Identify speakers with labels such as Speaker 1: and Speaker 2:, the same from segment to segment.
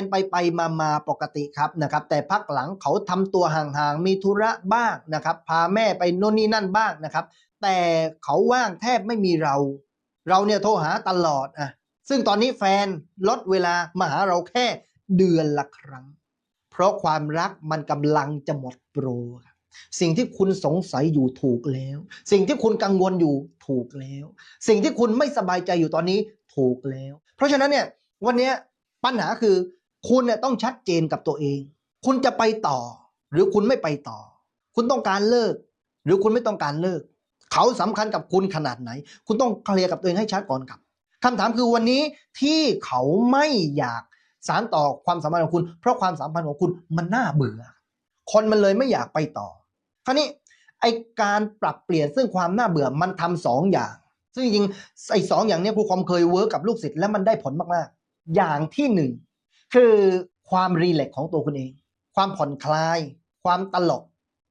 Speaker 1: นไปไปมามาปกติครับนะครับแต่พักหลังเขาทำตัวห่างๆมีธุระบ้างนะครับพาแม่ไปโน่นนี่นั่นบ้างนะครับ แต่เขาว่างแทบไม่มีเรา เราเนี่ยโทรหาตลอดอะซึ่งตอนนี้แฟนลดเวลามาหาเราแค่เดือนละครั้ง เพราะความรักมันกำลังจะหมดโปร สิ่งที่คุณสงสัยอยู่ถูกแล้ว สิ่งที่คุณกังวลอยู่ถูกแล้ว สิ่งที่คุณไม่สบายใจอยู่ตอนนี้ถูกแล้ว เพราะฉะนั้นเนี่ยวันนี้ปัญหาคือ คุณเนี่ยต้องชัดเจนกับตัวเอง คุณจะไปต่อ หรือคุณไม่ไปต่อ คุณต้องการเลิก หรือคุณไม่ต้องการเลิก เขาสำคัญกับคุณขนาดไหน คุณต้องเคลียร์กับตัวเองให้ชัดก่อนครับคำถามคือวันนี้ที่เขาไม่อยากสารต่อความสัมพันธ์ของคุณ เพราะความสัมพันธ์ของคุณมันน่าเบื่อ คนมันเลยไม่อยากไปต่อ คราวนี้ไอการปรับเปลี่ยนซึ่งความน่าเบื่อมันทำสองอย่าง ซึ่งจริงไอสองอย่างเนี้ยครูคอมเคยเวิร์กกับลูกศิษย์แล้วมันได้ผลมากๆ อย่างที่หนึ่ง คือความรีแลกของตัวคุณเอง ความผ่อนคลาย ความตลก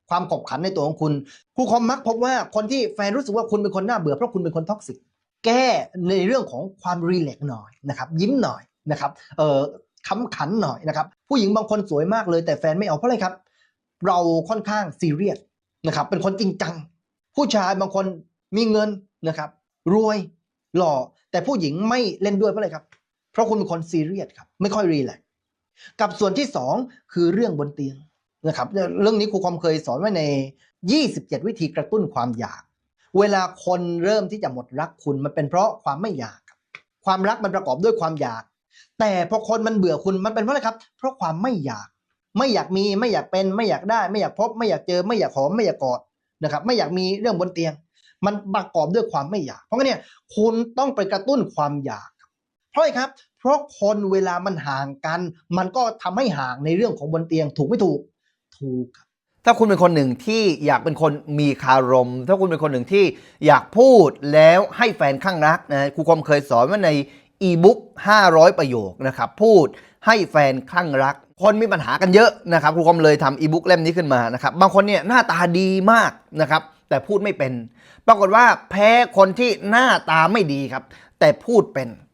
Speaker 1: ความขบขันในตัวของคุณครูคอมมักพบว่าคนที่แฟนรู้สึกว่าคุณเป็นคนน่าเบื่อเพราะคุณเป็นคนท็อกซิกแก้ในเรื่องของความรีแลกหน่อยนะครับ ยิ้มหน่อยนะครับ เอ่อขำขันหน่อยนะครับ ผู้หญิงบางคนสวยมากเลย แต่แฟนไม่เอาเพราะอะไรครับ เราค่อนข้างซีเรียสนะครับ เป็นคนจริงจัง ผู้ชายบางคนมีเงินนะครับ รวยหล่อแต่ผู้หญิงไม่เล่นด้วยเพราะอะไรครับ เพราะคุณเป็นคนซีเรียสครับ ไม่ค่อยรีแลกซ์กับส่วนที่สองคือเรื่องบนเตียงนะครับเรื่องนี้ครูความเคยสอนไว้ใน 27 วิธีกระตุ้นความอยาก เวลาคนเริ่มที่จะหมดรักคุณมันเป็นเพราะความไม่อยากครับความรักมันประกอบด้วยความอยาก แต่พอคนมันเบื่อคุณมันเป็นเพราะอะไรครับ เพราะความไม่อยาก ไม่อยากมีไม่อยากเป็นไม่อยากได้ ไม่อยากพบ ไม่อยากเจอ ไม่อยากหอมไม่อยากกอดนะครับ ไม่อยากมีเรื่องบนเตียง มันประกอบด้วยความไม่อยาก เพราะงั้นเนี่ยคุณต้องไปกระตุ้นความอยาก เพราะอะไรครับ เพราะคนเวลามันห่างกัน มันก็ทำให้ห่างในเรื่องของบนเตียงถูกไม่ถูกถูกครับ
Speaker 2: ถ้าคุณเป็นคนหนึ่งที่อยากเป็นคนมีคารม ถ้าคุณเป็นคนหนึ่งที่อยากพูดแล้วให้แฟนข้างรักนะครูคมเคยสอนว่าในอีบุ๊ก500 ประโยคนะครับ พูดให้แฟนข้างรัก คนมีปัญหากันเยอะนะครับครูคมเลยทำอีบุ๊กเล่มนี้ขึ้นมานะครับ บางคนเนี่ยหน้าตาดีมากนะครับ แต่พูดไม่เป็น ปรากฏว่าแพ้คนที่หน้าตาไม่ดีครับ แต่พูดเป็น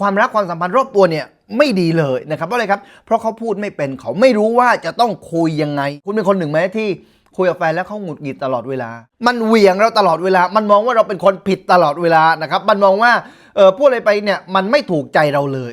Speaker 2: ความรักความสัมพันธ์รอบตัวเนี่ยไม่ดีเลยนะครับเพราะอะไรครับ เพราะเขาพูดไม่เป็นเขาไม่รู้ว่าจะต้องคุยยังไง คุณเป็นคนหนึ่งไหมที่คุยกับแฟนแล้วเขาหงุดหงิดตลอดเวลา มันเหวี่ยงเราตลอดเวลา มันมองว่าเราเป็นคนผิดตลอดเวลานะครับ มันมองว่าเออพูดอะไรไปเนี่ยมันไม่ถูกใจเราเลย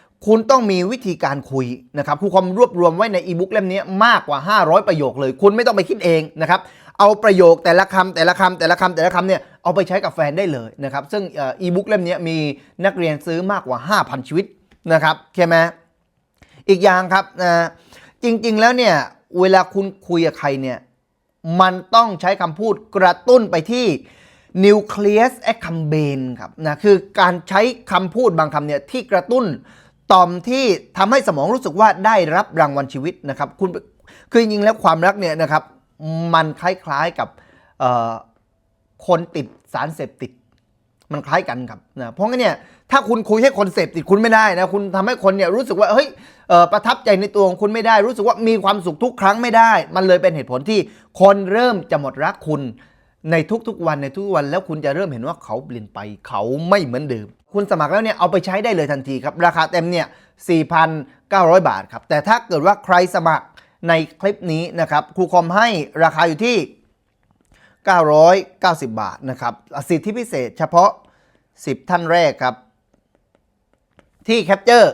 Speaker 2: คุณต้องมีวิธีการคุยนะครับครูคอมรวบรวมไว้ในอีบุ๊กเล่มนี้มากกว่า 500 ประโยคเลย คุณไม่ต้องไปคิดเองนะครับ เอาประโยคแต่ละคำแต่ละคำแต่ละคำแต่ละคำเนี่ยเอาไปใช้กับแฟนได้เลยนะครับ ซึ่งอีบุ๊กเล่มนี้มีนักเรียนซื้อมากกว่า 5,000 ชีวิตนะครับใช่ไหมอีกอย่างครับนะจริง ๆ แล้วเนี่ยเวลาคุณคุยกับใครเนี่ยมันต้องใช้คำพูดกระตุ้นไปที่ nucleus accumbens ครับนะคือการใช้คำพูดบางคำเนี่ยที่กระตุ้น ต่อมที่ทำให้สมองรู้สึกว่าได้รับรางวัลชีวิตนะครับ คุณคือจริงๆแล้วความรักเนี่ยนะครับ มันคล้ายๆกับคนติดสารเสพติด มันคล้ายกันครับนะเพราะงั้นเนี่ยถ้าคุณคุยให้คนเสพติดคุณไม่ได้นะคุณทำให้คนเนี่ยรู้สึกว่าเฮ้ยประทับใจในตัวของคุณไม่ได้ รู้สึกว่ามีความสุขทุกครั้งไม่ได้ มันเลยเป็นเหตุผลที่คนเริ่มจะหมดรักคุณ ในทุกๆวันในทุกๆวันแล้วคุณจะเริ่มเห็นว่าเขาเปลี่ยนไปเขาไม่เหมือนเดิม คุณสมัครแล้วเนี่ยเอาไปใช้ได้เลยทันทีครับ ราคาเต็มเนี่ย 4,900 บาทครับ แต่ถ้าเกิดว่าใครสมัครในคลิปนี้นะครับครูคอมให้ราคาอยู่ที่ 990 บาทนะครับสิทธิพิเศษเฉพาะ 10 ท่านแรกครับ ที่แคปเจอร์